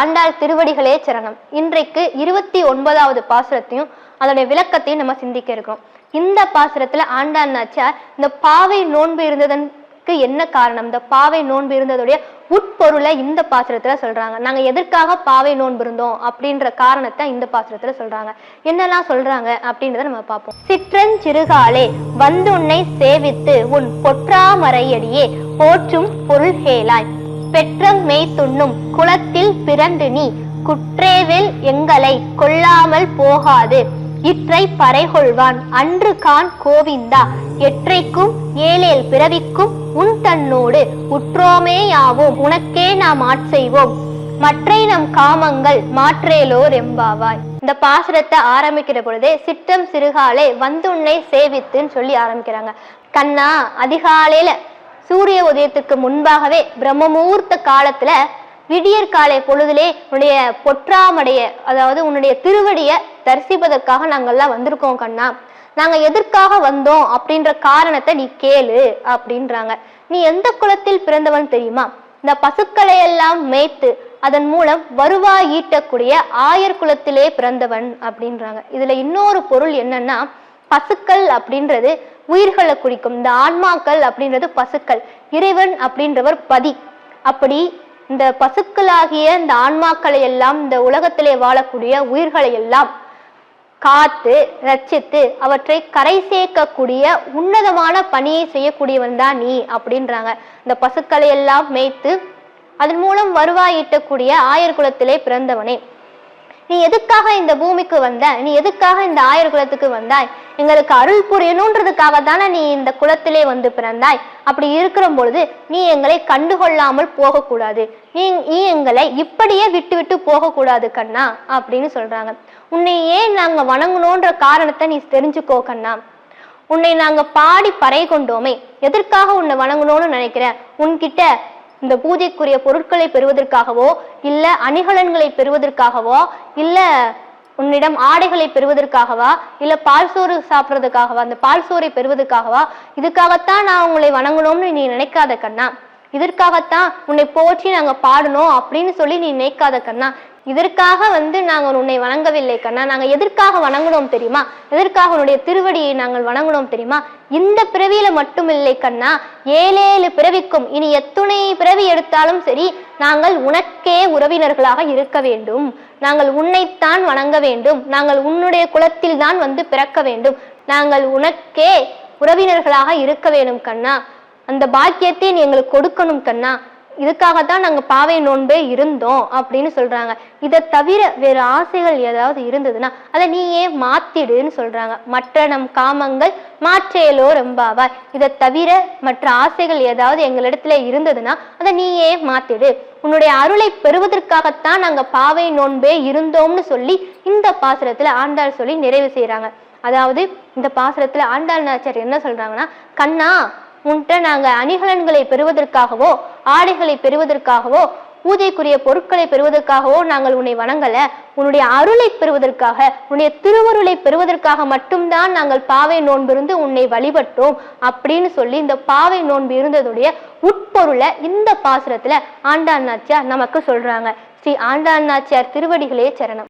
ஆண்டாள் திருவடிகளே சரணம். இன்றைக்கு இருபத்தி ஒன்பதாவது பாசுரத்தையும் அதனுடைய விளக்கத்தையும் நம்ம சிந்திக்க இருக்கிறோம். இந்த பாசுரத்துல ஆண்டாள் நாச்சியார் இந்த பாவை நோன்பு இருந்ததற்கு என்ன காரணம்? இந்த பாவை நோன்பு இருந்ததுடைய உட்பொருளை இந்த பாசுரத்துல சொல்றாங்க. நாங்க எதற்காக பாவை நோன்பு இருந்தோம் அப்படின்ற காரணத்தை இந்த பாசுரத்துல சொல்றாங்க. என்னெல்லாம் சொல்றாங்க அப்படின்றத நம்ம பார்ப்போம். சிற்றஞ்சிறுகாலே வந்துன்னை சேவித்து உன் பொற்றாமரையடியே போற்றும் பொருள் ஹேலாய். பெற்றம் மெய் துண்ணும் குளத்தில் பிறந்து நீ குற்றேவில் எங்களை கொள்ளாமல் போகாது. இற்றை பறைகொள்வான் அன்று கான் கோவிந்தா. எற்றைக்கும் ஏழேல் பிறவிக்கும் உன் தன்னோடு உற்றோமே யாவோம் உனக்கே நாம் ஆட்செய்வோம் மற்றை நம் காமங்கள் மாற்றேலோர் எம்பாவாய். இந்த பாசுரத்தை ஆரம்பிக்கிற பொழுதே சிற்றம் சிறுகாலே வந்துன்னை சேவித்துன்னு சொல்லி ஆரம்பிக்கிறாங்க. கண்ணா அதிகாலையில சூரிய உதயத்துக்கு முன்பாகவே பிரம்மமுகூர்த்த காலத்துல விடியற் காலை பொழுதுலே உன்னுடைய பொற்றாமடைய அதாவது உன்னுடைய திருவடிய தரிசிப்பதற்காக நாங்கெல்லாம் வந்திருக்கோம் கண்ணா. நாங்க எதற்காக வந்தோம் அப்படின்ற காரணத்தை நீ கேளு அப்படின்றாங்க. நீ எந்த குலத்தில் பிறந்தவன் தெரியுமா? இந்த பசுக்களை எல்லாம் மேய்த்து அதன் மூலம் வருவாய் ஈட்டக்கூடிய ஆயர் குலத்திலே பிறந்தவன் அப்படின்றாங்க. இதுல இன்னொரு பொருள் என்னன்னா பசுக்கள் அப்படின்றது உயிர்களை குறிக்கும். இந்த ஆன்மாக்கள் அப்படின்றது பசுக்கள். இறைவன் அப்படின்றவர் பதி. அப்படி இந்த பசுக்களாகிய இந்த ஆன்மாக்களை எல்லாம் இந்த உலகத்திலே வாழக்கூடிய உயிர்களை எல்லாம் காத்து ரச்சித்து அவற்றை கரை சேர்க்கக்கூடிய உன்னதமான பணியை செய்யக்கூடியவன் தான் நீ அப்படின்றாங்க. இந்த பசுக்களை எல்லாம் மேய்த்து அதன் மூலம் வருவாய் ஈட்டக்கூடிய ஆயர் குலத்திலே பிறந்தவனே. நீ எதுக்காக இந்த பூமிக்கு வந்த நீ எதுக்காக இந்த ஆயர் குலத்துக்கு வந்தாய்? எங்களுக்கு அருள் புரியணுன்றதுக்காக தானே நீ இந்த குலத்திலே வந்து பிறந்தாய். அப்படி இருக்கிற பொழுது நீ எங்களை கண்டுகொள்ளாமல் போகக்கூடாது. நீ நீ எங்களை இப்படியே விட்டு விட்டு போகக்கூடாது கண்ணா அப்படின்னு சொல்றாங்க. உன்னை ஏன் நாங்க வணங்கணுன்ற காரணத்தை நீ தெரிஞ்சுக்கோ கண்ணா. உன்னை நாங்க பாடி பறை கொண்டோமே. எதற்காக உன்னை வணங்கணும்னு நினைக்கிற? உன்கிட்ட இந்த பூஜைக்குரிய பொருட்களை பெறுவதற்காகவோ இல்ல அணிகலன்களை பெறுவதற்காகவோ இல்ல உன்னிடம் ஆடைகளை பெறுவதற்காகவா இல்ல பால் சோறு சாப்பிட்றதுக்காகவா அந்த பால் சோறை பெறுவதற்காகவா இதுக்காகத்தான் நான் உங்களை வணங்கணும்னு நீ நினைக்காத கண்ணா. இதற்காகத்தான் உன்னை போற்றி நாங்க பாடணும் அப்படின்னு சொல்லி நீ நினைக்காத கண்ணா. இதற்காக வந்து நாங்கள் உன்னை வணங்கவில்லை கண்ணா. நாங்கள் எதற்காக வணங்கினோம் தெரியுமா? எதற்காக உன்னுடைய திருவடியை நாங்கள் வணங்கினோம் தெரியுமா? இந்த பிறவியில மட்டும் இல்லை கண்ணா. ஏழேழு பிறவிக்கும் இனி எத்துணை பிறவி எடுத்தாலும் சரி நாங்கள் உனக்கே உறவினர்களாக இருக்க வேண்டும். நாங்கள் உன்னைத்தான் வணங்க வேண்டும். நாங்கள் உன்னுடைய குலத்தில் தான் வந்து பிறக்க வேண்டும். நாங்கள் உனக்கே உறவினர்களாக இருக்க வேண்டும் கண்ணா. அந்த பாக்கியத்தை நீ எங்களுக்கு கொடுக்கணும் கண்ணா. இதுக்காக தான் நாங்கள் பாவை நோன்பே இருந்தோம் அப்படின்னு சொல்கிறாங்க இதை தவிர வேறு ஆசைகள் ஏதாவது இருந்ததுன்னா அதை நீ ஏன் மாத்திடுன்னு சொல்கிறாங்க மற்ற நம் காமங்கள் மாற்றேலோ ரொம்பாவாய் இதை தவிர மற்ற ஆசைகள் ஏதாவது எங்களிடத்துல இருந்ததுன்னா அதை நீ ஏன் மாத்திடு? உன்னுடைய அருளை பெறுவதற்காகத்தான் நாங்கள் பாவை நோன்பே இருந்தோம்னு சொல்லி இந்த பாசுரத்துல ஆண்டாள் சொல்லி நிறைவு செய்கிறாங்க அதாவது இந்த பாசுரத்துல ஆண்டாள் நாச்சர் என்ன சொல்கிறாங்கன்னா கண்ணா உன்கிட்ட நாங்கள் அணிகலன்களை பெறுவதற்காகவோ ஆடைகளை பெறுவதற்காகவோ பூஜைக்குரிய பொருட்களை பெறுவதற்காகவோ நாங்கள் உன்னை வணங்கல. உன்னுடைய அருளை பெறுவதற்காக உன்னுடைய திருவருளை பெறுவதற்காக மட்டும்தான் நாங்கள் பாவை நோன்பிருந்து உன்னை வழிபட்டோம் அப்படின்னு சொல்லி இந்த பாவை நோன்பு இருந்ததுடைய உட்பொருளை இந்த பாசுரத்துல ஆண்டாள் நாச்சியார் நமக்கு சொல்றாங்க. ஸ்ரீ ஆண்டாள் நாச்சியார் திருவடிகளே சரணம்.